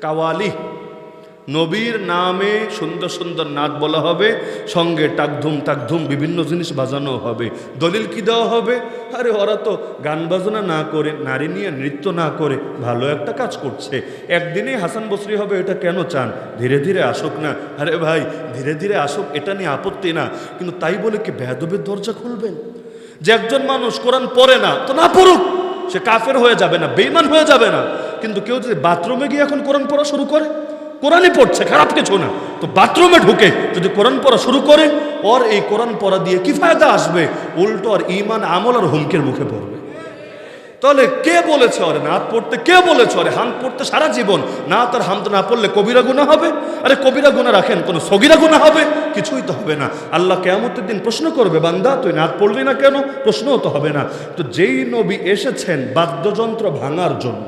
কাওয়ালি। নবীর নামে সুন্দর সুন্দর নাচ বলা হবে, সঙ্গে টাকধুম টাকধুম বিভিন্ন জিনিস বাজানো হবে। দলিল কি দেওয়া হবে? আরে ওরা তো গান বাজনা না করে, নারী নিয়ে নৃত্য না করে ভালো একটা কাজ করছে। একদিনেই হাসান বসরি হবে, এটা কেন চান? ধীরে ধীরে আসুক না। আরে ভাই, ধীরে ধীরে আসুক, এটা নিয়ে আপত্তি না। কিন্তু তাই বলে কি বেদবের দরজা খুলবেন? যে একজন মানুষ কোরআন পড়ে না, তো না পড়ুক। সে কাফের হয়ে যাবে না বেইমান হয়ে যাবে না। কিন্তু কেউ যদি বাথরুমে গিয়ে এখন কোরআন পড়া শুরু করে, কোরআনই পড়ছে, খারাপ কিছু না। তো বাথরুমে ঢুকে যদি কোরআন পড়া শুরু করে, ওর এই কোরআন পড়া দিয়ে কি ফায়দা আসবে? উল্টো আর ইমান আমল আর হুমকের মুখে পড়বে। তাহলে কে বলেছে অরে নাত পড়তে? কে বলেছে অরে হাম পড়তে সারা জীবন? না তার হামদ না পড়লে কবিরা গুণা হবে? আরে কবিরা গুণা রাখেন, কোনো সগিরা গুণা হবে? কিছুই তো হবে না। আল্লাহ কেয়ামতের দিন প্রশ্ন করবে, বান্দা, তুই নাত পড়লি না কেন? প্রশ্নও তো হবে না। তো যেই নবী এসেছেন বাদ্যযন্ত্র ভাঙার জন্য,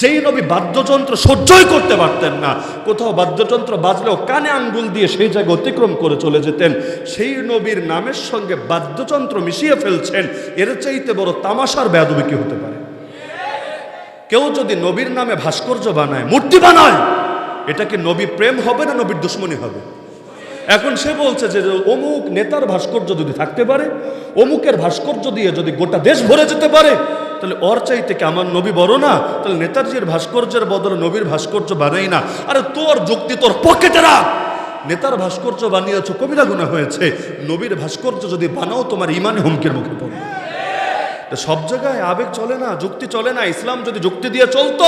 যেই নবী বাদ্যযন্ত্র সহ্যই করতে পারতেন না, কোথাও বাদ্যযন্ত্র বাজলেও কানে আঙ্গুল দিয়ে সেই জায়গায় অতিক্রম করে চলে যেতেন, সেই নবীর নামের সঙ্গে বাদ্যযন্ত্র মিশিয়ে ফেলছেন, এর চাইতে বড় তামাশার বেদবি কি হতে পারে? কেউ যদি নবীর নামে ভাস্কর্য বানায়, মূর্তি বানায়, এটা কি নবী প্রেম হবে না নবীর দুশ্মনী হবে? এখন সে বলছে যে অমুক নেতার ভাস্কর্য যদি থাকতে পারে, অমুকের ভাস্কর্য দিয়ে যদি গোটা দেশ ভরে যেতে পারে, তাহলে ওর চাইতে কি আমার নবী বড় না? তাহলে নেতাজির ভাস্কর্যের বদলে নবীর ভাস্কর্য বানাই না। আরে তোর যুক্তি তোর পকেটে রাখ! নেতার ভাস্কর্য বানিয়েছ, কবিরা গুণা হয়েছে। নবীর ভাস্কর্য যদি বানাও, তোমার ইমানে হুমকির মুখে পড়বে। তা সব জায়গায় আবেগ চলে না, যুক্তি চলে না। ইসলাম যদি যুক্তি দিয়ে চলতো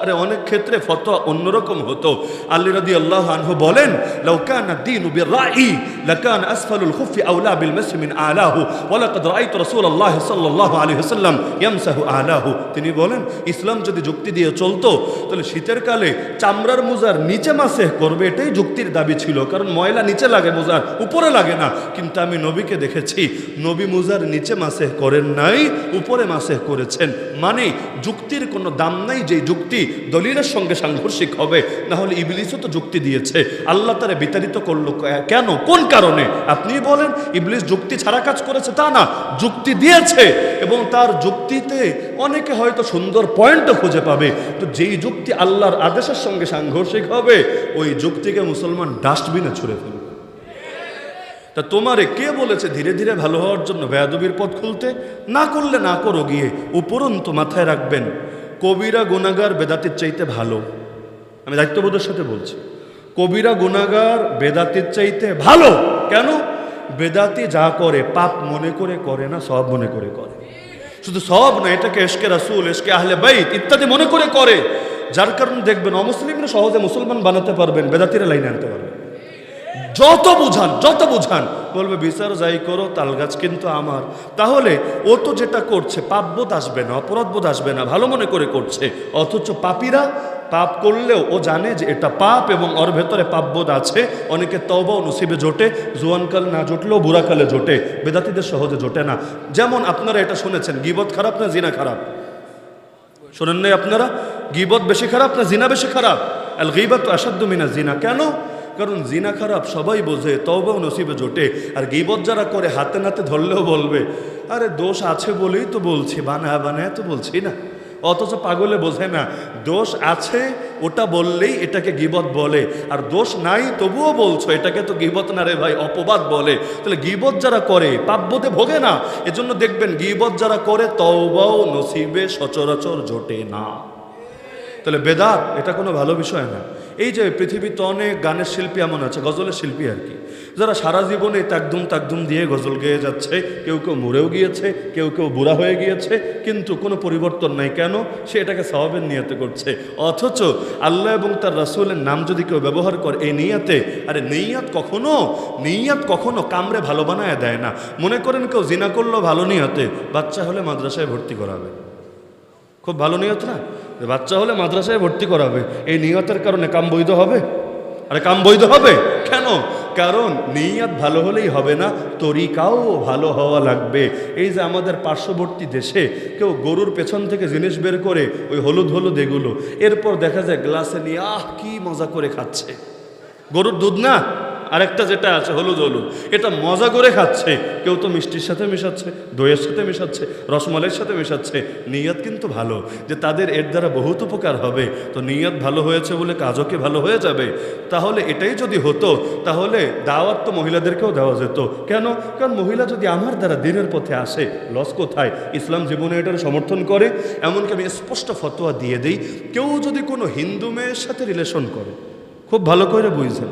আরে অনেক ক্ষেত্রে ফতোয়া অন্যরকম হতো। আল্লি রাদি আল্লাহ আনহু বলেন লাউকানা দিন বিরাই, লাকান আসফালুল খুফি আউলা বিল মাসি মিন আলাহু ওয়ালাকাদ রাআইতু রাসূলুল্লাহ সাল্লাল্লাহু আলাইহি ওয়াসাল্লাম ইয়ামসাহু আলাহু। তিনি বলেন, ইসলাম যদি যুক্তি দিয়ে চলতো, তাহলে শীতের কালে চামড়ার মোজার নিচে মাসে করবে, এটাই যুক্তির দাবি ছিল। কারণ ময়লা নিচে লাগে মোজার, উপরে লাগে না। কিন্তু আমি নবীকে দেখেছি, নবী মোজার নিচে মাসে করেন নাই, উপরে মাসে করেছেন। মানে যুক্তির কোনো দাম নাই যে যুক্তি দলিলের সঙ্গে সাংঘর্ষিক হবে, না হলে ইবলিসও তো যুক্তি দিয়েছে। আল্লাহ তারা বিতাড়িত করল কেন? কোন কারণে? আপনি বলেন, ইবলিস যুক্তি ছাড়া কাজ করেছে তা না, যুক্তি দিয়েছে। এবং তার যুক্তিতে অনেকে হয়তো সুন্দর পয়েন্টও খুঁজে পাবে। তো যেই যুক্তি আল্লাহর আদেশের সঙ্গে সাংঘর্ষিক হবে, ওই যুক্তিকে মুসলমান ডাস্টবিনে ছুঁড়ে ফেলবে। তা তোমারে কে বলেছে ধীরে ধীরে ভালো হওয়ার জন্য বেয়াদবির পথ খুলতে? না করলে না করো গিয়ে, উপরন্তু মাথায় রাখবেন কবিরা গুণাগার বেদাতির চাইতে ভালো। আমি দায়িত্ববোধের সাথে বলছি। কবিরা গুণাগার বেদাতির চাইতে ভালো। কেন? বেদাতি যা করে, পাপ মনে করে করে না, সব মনে করে করে। শুধু সব না, এটাকে এসকে রাসুল এসকে আহলে বাইত ইত্যাদি মনে করে করে। যার কারণে দেখবেন অমুসলিমরা সহজে মুসলমান বানাতে পারবেন, বেদাতিরা লাইনে আনতে পারবেন। যত বুঝান যত বুঝান। বলবে, বিচার যাই করো, তাল গাছ কিন্তু আমার। তাহলে ও তো যেটা করছে পাপবোধ আসবে না অপরাধবোধ আসবে না, ভালো মনে করে করছে। অথচ পাপীরা পাপ করলেও ও জানে যে এটা পাপ এবং ওর ভেতরে পাপবোধ আছে। অনেকে তবাও নসিবে জোটে জোয়ানকাল না জোটলেও বুড়াকালে জোটে, বেদাতিদের সহজে জোটে না। যেমন আপনারা এটা শুনেছেন, গিবত খারাপ না জিনা খারাপ? শোনেন নাই আপনারা? গিবত বেশি খারাপ না জিনা বেশি খারাপ? আল গিবত আসাদ্দু মিনা জিনা। কেন? কারণ জিনা খারাপ সবাই বোঝে তবেও নসিবে জোটে। আর গিবত যারা করে, হাতে নাতে ধরলেও বলবে। আরে দোষ আছে বলেই তো বলছি, বানায় বানায় তো বলছি না। অথচ পাগলে বোঝে না, দোষ আছে, ওটা বললেই এটাকে গিবত বলে। আর দোষ নাই, তবুও বলছো, এটাকে তো গিবত না রে ভাই, অপবাদ বলে। তাহলে গিবত যারা করে পাব্যতে ভোগে না। এজন্য দেখবেন গিবত যারা করে, তওবাও নসিবে সচরাচর জোটে না। তাহলে বেদাত, এটা কোনো ভালো বিষয় না। এই যে পৃথিবীতে অনেক গানের শিল্পী এমন আছে, গজলের শিল্পী আর কি। যারা সারা জীবনে তাকদুম তাকদুম দিয়ে গজল গেয়ে যাচ্ছে, কেউ কেউ মরেও গিয়েছে, কেউ কেউ বুড়া হয়ে গিয়েছে, কিন্তু কোনো পরিবর্তন নাই। কেন? সে এটাকে সবাবের নিয়তে করছে। অথচ আল্লাহ এবং তার রাসুলের নাম যদি কেউ ব্যবহার করে এই নিয়াতে, আরে নেইয়াত কখনো? নেইয়াত কখনো কামড়ে ভালো বানায় দেয় না। মনে করেন কেউ জিনা করল ভালো নিয়তে, বাচ্চা হলে মাদ্রাসায় ভর্তি করাবে। খুব ভালো নিয়ত না? বাচ্চা হলে মাদ্রাসায় ভর্তি করাবে। এই নিয়তের কারণে কাম বৈধ হবে? আরে কাম বৈধ হবে? কেন? কারণ নিয়াত ভালো হলেই হবে না, তরিকাও ভালো হওয়া লাগবে। এই যে আমাদের পার্শ্ববর্তী দেশে কেউ গরুর পেছন থেকে জিনিস বের করে ওই হলুদ হলুদ এগুলো, এরপর দেখা যায় গ্লাসে নিয়ে, আহ, কি মজা করে খাচ্ছে। গরুর দুধ না? আরেকটা যেটা আছে, হলুদ হলুদ। এটা মজা করে খাচ্ছে। কেউ তো মিষ্টির সাথে মেশাচ্ছে, দইয়ের সাথে মেশাচ্ছে, রসমালাইয়ের সাথে মেশাচ্ছে। নিয়ত কিন্তু ভালো, যে তাদের এর দ্বারা বহুত উপকার হবে। তো নিয়ত ভালো হয়েছে বলে কাজও কি ভালো হয়ে যাবে? তাহলে এটাই যদি হতো, তাহলে দাওয়াত তো মহিলাদেরকেও দেওয়া যেত। কেন? কারণ মহিলা যদি আমার দ্বারা দিনের পথে আসে, লস কোথায়? ইসলাম জীবনে এটার সমর্থন করে। এমনকি আমি স্পষ্ট ফতোয়া দিয়ে দিই, কেউ যদি কোনো হিন্দু মেয়ের সাথে রিলেশন করে খুব ভালো করে বুঝছেন।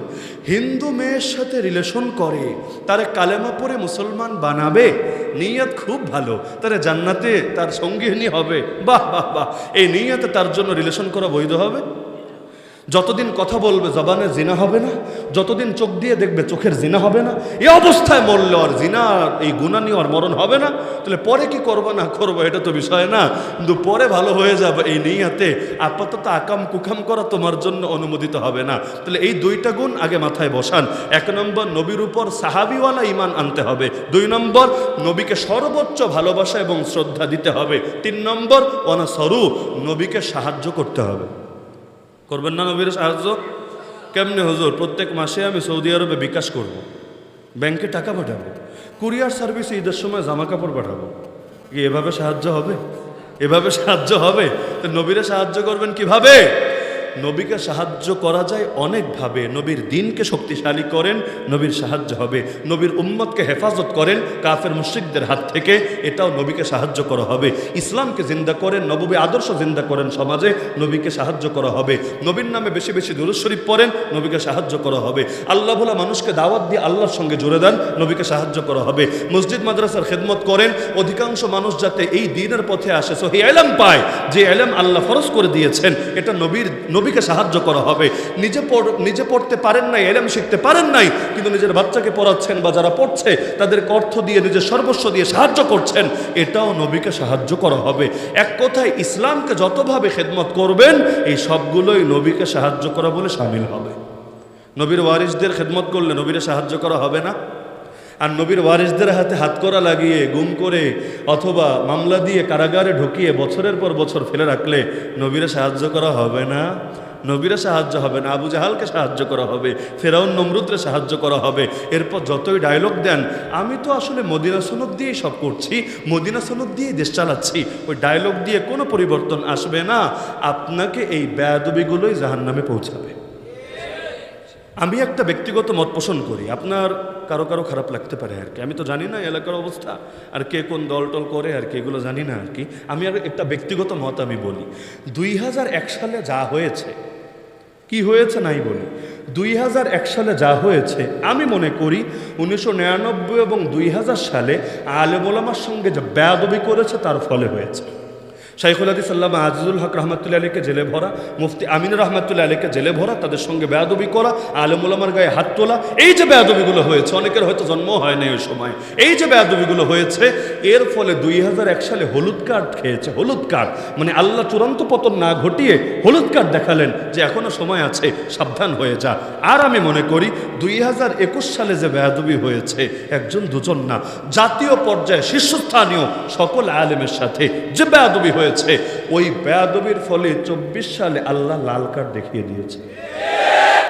হিন্দু মেয়ের সাথে রিলেশন করে, তারা কালেমা পরে মুসলমান বানাবে, নিয়ত খুব ভালো। তারা জান্নাতে তার সঙ্গিনী হবে। বাহ বাহ বাহ। এই নিয়তে তার জন্য রিলেশন করা বৈধ হবে? যতদিন কথা বলবে জবানে জিনা হবে না, যতদিন চোখ দিয়ে দেখবে চোখের জিনা হবে না এই অবস্থায় মরলে আর জিনা, এই গুণা নিয়ে আর মরণ হবে না। তাহলে পরে কি করব, না করব, এটা তো বিষয় না। কিন্তু পরে ভালো হয়ে যাবে এই নিয়াতে, আপাতত আকাম কুকাম করা তোমার জন্য অনুমোদিত হবে না। তাহলে এই দুইটা গুণ আগে মাথায় বসান। এক নম্বর, নবীর উপর সাহাবিওয়ালা ইমান আনতে হবে। দুই নম্বর, নবীকে সর্বোচ্চ ভালোবাসা এবং শ্রদ্ধা দিতে হবে। তিন নম্বর ওনা সরু নবীকে সাহায্য করতে হবে। করবেন না নবীর সাহায্য? কেমনে হজুর? প্রত্যেক মাসে আমি সৌদি আরবে বিকাশ করব। ব্যাংকে টাকা পাঠাবো। কুরিয়ার সার্ভিসে ঈদের সময় জামা কাপড় পাঠাবো। কি এভাবে সাহায্য হবে? এভাবে সাহায্য হবে? তো নবীরা সাহায্য করবেন কীভাবে? নবীকে সাহায্য করা যায় অনেকভাবে। নবীর দিনকে শক্তিশালী করেন, নবীর সাহায্য হবে। নবীর উম্মতকে হেফাজত করেন কাফের মুশ্রিকদের হাত থেকে, এটাও নবীকে সাহায্য করা হবে। ইসলামকে জিন্দা করেন নবী আদর্শ জিন্দা করেন সমাজে, নবীকে সাহায্য করা হবে। নবীর নামে বেশি বেশি দুরুদ পড়েন, নবীকে সাহায্য করা হবে। আল্লাহ ভোলা মানুষকে দাওয়াত দিয়ে আল্লাহর সঙ্গে জুড়ে দেন, নবীকে সাহায্য করা হবে। মসজিদ মাদ্রাসার খেদমত করেন, অধিকাংশ মানুষ যাতে এই দিনের পথে আসে, সহি এলাম পায়, যে এলাম আল্লাহ ফরজ করে দিয়েছেন। এটা নবীর নবীকে সাহায্য করা হবে। নিজে নিজে পড়তে পারেন নাই, এলাম শিখতে পারেন নাই, কিন্তু নিজের বাচ্চাকে পড়াচ্ছেন বা যারা পড়ছে তাদের অর্থ দিয়ে, নিজের সর্বস্ব দিয়ে সাহায্য করছেন, এটাও নবীকে সাহায্য করা হবে। এক কথায় ইসলামকে যতভাবে খেদমত করবেন, এই সবগুলোই নবীকে সাহায্য করা বলে সামিল হবে। নবীর ওয়ারিসদের খেদমত করলে নবীরে সাহায্য করা হবে না? আর নবীর ওয়ারিসদের হাতে হাত করা লাগিয়ে, গুম করে অথবা মামলা দিয়ে কারাগারে ঢুকিয়ে বছরের পর বছর ফেলে রাখলে নবীরে সাহায্য করা হবে না? নবীরা সাহায্য হবে না, আবু জাহালকে সাহায্য করা হবে, ফেরাউন নমরুদরে সাহায্য করা হবে। এরপর যতই ডায়লগ দেন, আমি তো আসলে মদিনা সনদ দিয়েই সব করছি, মদিনা সনদ দিয়েই দেশ চালাচ্ছি, ওই ডায়লগ দিয়ে কোনো পরিবর্তন আসবে না। আপনাকে এই ব্যদবিগুলোই জাহান নামে পৌঁছাবে। আমি একটা ব্যক্তিগত মত পোষণ করি। আপনার কারও কারও খারাপ লাগতে পারে আর কি। আমি তো জানি না এলাকার অবস্থা, আর কে কোন দল টল করে আর কি, এগুলো জানি না আর কি। আমি আর একটা ব্যক্তিগত মত আমি বলি। দুই হাজার এক সালে যা হয়েছে, কি হয়েছে নাই বলি। দুই হাজার এক সালে যা হয়েছে, আমি মনে করি উনিশশো নিরানব্বই এবং দুই হাজার সালে আলেমোলামার সঙ্গে যে বেয়াদবি করেছে, তার ফলে হয়েছে। শাইখুল হাদিস আল্লাহ আজিজুল হক রহমতুল্লাহ আলীকে জেলে ভরা, মুফতি আমিনুর রহমতুল্লাহ আলীকে জেলে ভরা, তাদের সঙ্গে বেয়াদবি করা আলমুলামার গায়ে হাত তোলা, এই যে বেয়াদবিগুলো হয়েছে, অনেকের হয়তো জন্ম হয় নাই ওই সময়, এই যে বেয়াদবিগুলো হয়েছে, এর ফলে দুই হাজার এক সালে হলুদ কার্ড খেয়েছে, হলুদ কার্ড মানে আল্লাহ চূড়ান্ত পতন না ঘটিয়ে হলুদ কার্ড দেখালেন যে এখনও সময় আছে, সাবধান হয়ে যা। আর আমি মনে করি, দুই হাজার একুশ সালে যে বেয়াদবি হয়েছে, একজন দুজন না, জাতীয় পর্যায়ে শীর্ষস্থানীয় সকল আলেমের সাথে যে বেয়াদবি হয়েছে। ওই বেয়াদবির ফলে চব্বিশ সালে আল্লাহ লাল কার্ড দেখিয়ে দিয়েছে।